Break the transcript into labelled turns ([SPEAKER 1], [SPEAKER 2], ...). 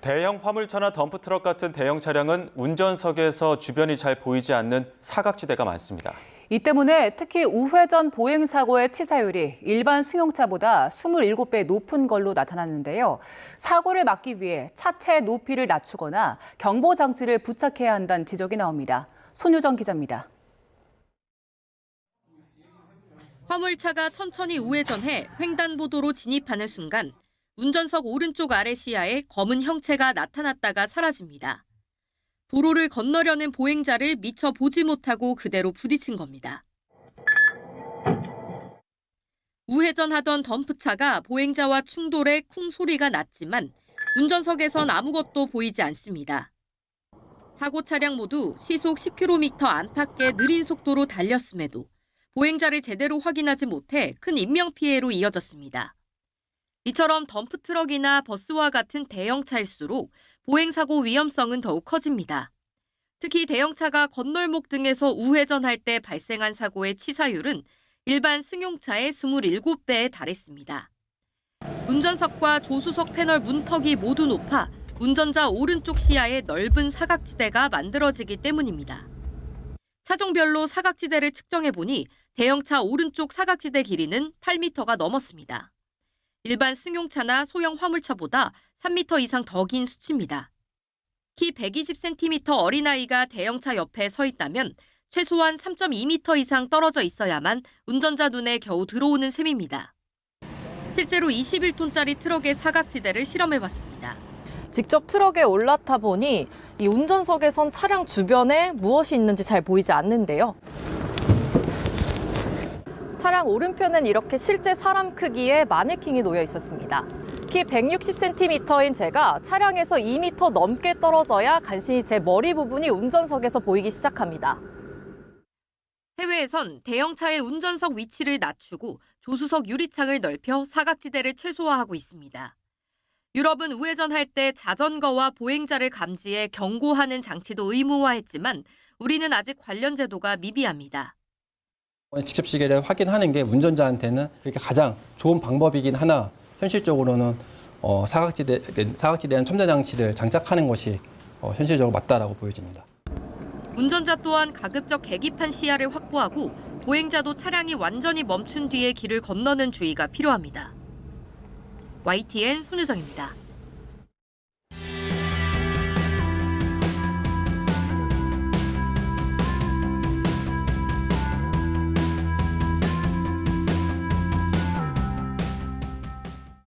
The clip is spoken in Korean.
[SPEAKER 1] 대형 화물차나 덤프트럭 같은 대형 차량은 운전석에서 주변이 잘 보이지 않는 사각지대가 많습니다.
[SPEAKER 2] 이 때문에 특히 우회전 보행 사고의 치사율이 일반 승용차보다 27배 높은 걸로 나타났는데요. 사고를 막기 위해 차체 높이를 낮추거나 경보 장치를 부착해야 한다는 지적이 나옵니다. 손유정 기자입니다.
[SPEAKER 3] 화물차가 천천히 우회전해 횡단보도로 진입하는 순간 운전석 오른쪽 아래 시야에 검은 형체가 나타났다가 사라집니다. 도로를 건너려는 보행자를 미처 보지 못하고 그대로 부딪힌 겁니다. 우회전하던 덤프차가 보행자와 충돌해 쿵 소리가 났지만 운전석에선 아무것도 보이지 않습니다. 사고 차량 모두 시속 10km 안팎의 느린 속도로 달렸음에도 보행자를 제대로 확인하지 못해 큰 인명피해로 이어졌습니다. 이처럼 덤프트럭이나 버스와 같은 대형차일수록 보행사고 위험성은 더욱 커집니다. 특히 대형차가 건널목 등에서 우회전할 때 발생한 사고의 치사율은 일반 승용차의 27배에 달했습니다. 운전석과 조수석 패널 문턱이 모두 높아 운전자 오른쪽 시야에 넓은 사각지대가 만들어지기 때문입니다. 차종별로 사각지대를 측정해 보니 대형차 오른쪽 사각지대 길이는 8m가 넘었습니다. 일반 승용차나 소형 화물차보다 3m 이상 더 긴 수치입니다. 키 120cm 어린아이가 대형차 옆에 서 있다면 최소한 3.2m 이상 떨어져 있어야만 운전자 눈에 겨우 들어오는 셈입니다. 실제로 21톤짜리 트럭의 사각지대를 실험해 봤습니다.
[SPEAKER 4] 직접 트럭에 올라타 보니 이 운전석에선 차량 주변에 무엇이 있는지 잘 보이지 않는데요. 차량 오른편엔 이렇게 실제 사람 크기의 마네킹이 놓여 있었습니다. 키 160cm인 제가 차량에서 2m 넘게 떨어져야 간신히 제 머리 부분이 운전석에서 보이기 시작합니다.
[SPEAKER 3] 해외에선 대형차의 운전석 위치를 낮추고 조수석 유리창을 넓혀 사각지대를 최소화하고 있습니다. 유럽은 우회전할 때 자전거와 보행자를 감지해 경고하는 장치도 의무화했지만 우리는 아직 관련 제도가 미비합니다.
[SPEAKER 5] 직접 시계를 확인하는 게 운전자한테는 그게 가장 좋은 방법이긴 하나 현실적으로는 어, 사각지대 사각지대는 첨단 장치를 장착하는 것이 어, 현실적으로 맞다라고 보여집니다.
[SPEAKER 3] 운전자 또한 가급적 계기판 시야를 확보하고 보행자도 차량이 완전히 멈춘 뒤에 길을 건너는 주의가 필요합니다. YTN 손유정입니다.